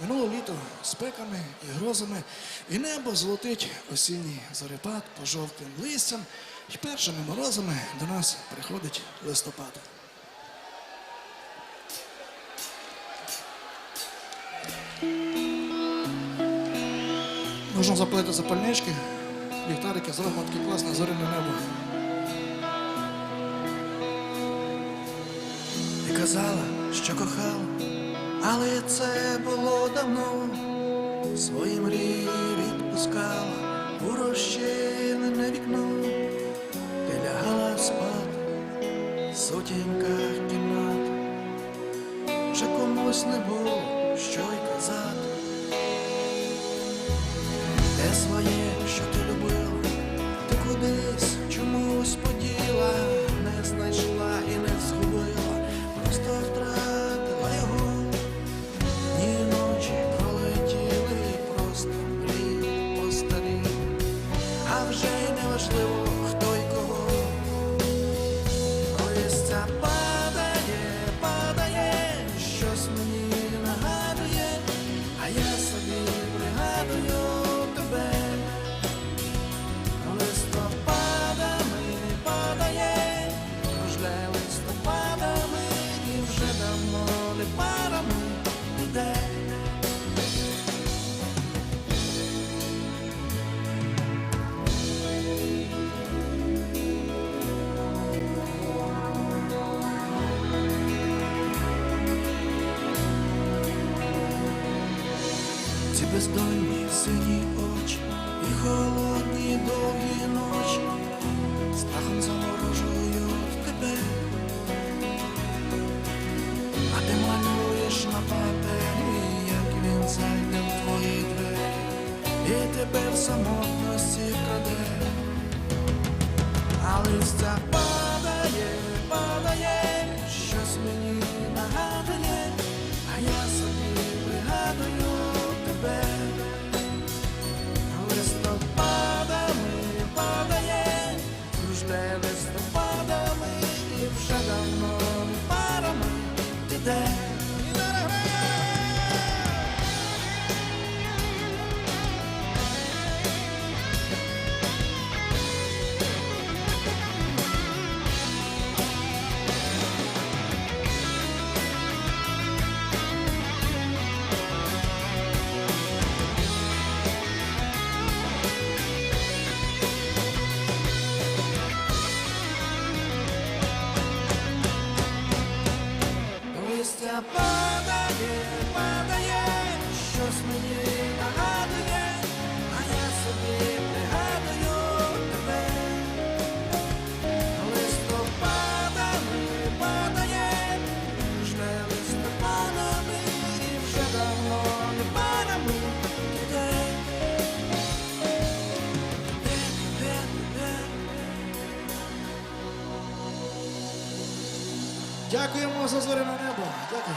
Минуло літо спеками і грозами, і небо золотить осінній зорепад по жовтим листям, і першими морозами до нас приходить листопад. Можна запалити запальнички, ліхтарики, зробимо таке класне зоряне небо. І казала, що кохала, але це було давно. Свої мрії відпускала у розчинене вікно, де лягала спати, в сутінках кімнат. Вже комусь не було що й казати. Те своє, Ці бездонні сині очі і холодні довгі ночі. Страхом заворожують тебе, а ти малюєш на папері, як він зайде в твої двері, і тебе в самотності падає, падає, щось мені Дякуємо за зоряне небо. Дякую.